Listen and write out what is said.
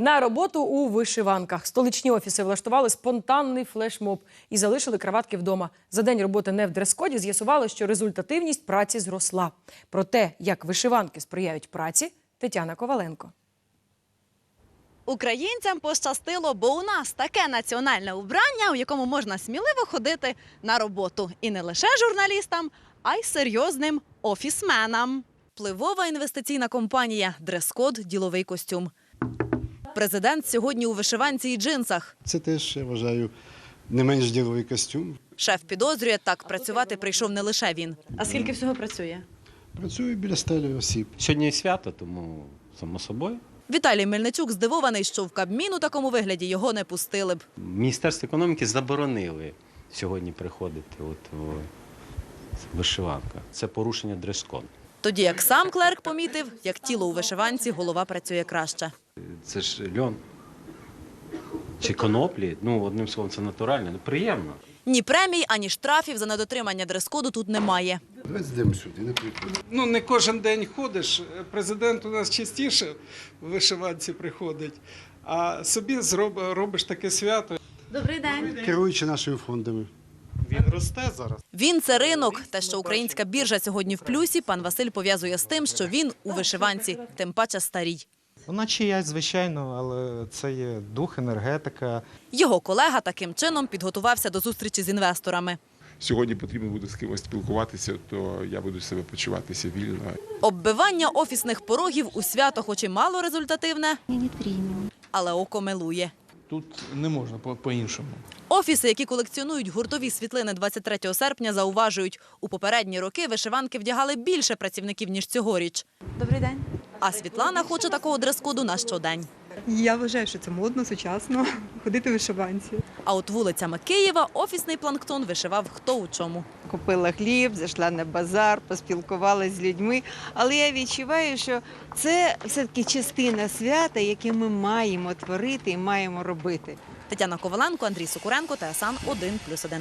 На роботу у вишиванках столичні офіси влаштували спонтанний флешмоб і залишили краватки вдома. За день роботи не в дрес-коді з'ясували, що результативність праці зросла. Про те, як вишиванки сприяють праці, Тетяна Коваленко. Українцям пощастило, бо у нас таке національне убрання, у якому можна сміливо ходити на роботу. І не лише журналістам, а й серйозним офісменам. Впливова інвестиційна компанія, дрес-код, діловий костюм. Президент сьогодні у вишиванці і джинсах. Це теж, я вважаю, не менш діловий костюм. Шеф підозрює, так працювати прийшов не лише він. А скільки всього працює? Працюю біля стелі осіб. Сьогодні свято, тому само собою. Віталій Мельничук здивований, що в Кабмін у такому вигляді його не пустили б. Міністерство економіки заборонили сьогодні приходити от в вишиванка. Це порушення дрес-коду. Тоді як сам клерк помітив, як тіло у вишиванці голова працює краще. Це ж льон. Чи коноплі, ну одним словом, це натурально, ну приємно. Ні премій, ані штрафів за недотримання дрес-коду тут немає. Давайте йдемо сюди, наприклад. Ну, не кожен день ходиш. Президент у нас частіше в вишиванці приходить, а собі зроб, робиш таке свято. Добрий день. Керуючи нашими фондами. Він росте зараз. Він це ринок. Те, що українська біржа сьогодні в плюсі, пан Василь пов'язує з тим, що він у вишиванці, тим паче старій. Вона чиясь, звичайно, але це є дух, енергетика. Його колега таким чином підготувався до зустрічі з інвесторами. сьогодні потрібно буде з кимось спілкуватися, то я буду себе почуватися вільно. Оббивання офісних порогів у свято, хоч і мало результативне, але око милує. Тут не можна по- по-іншому. Офіси, які колекціонують гуртові світлини 23 серпня, зауважують, у попередні роки вишиванки вдягали більше працівників, ніж цьогоріч. Добрий день. А Світлана хоче такого дрес-коду на щодень. Я вважаю, що це модно, сучасно ходити в вишиванці. А от вулицями Києва офісний планктон вишивав хто у чому. Купила хліб, зайшла на базар, поспілкувалася з людьми. Але я відчуваю, що це все-таки частина свята, яке ми маємо творити і маємо робити. Тетяна Коваленко, Андрій Сокуренко, ТСН 1+,1.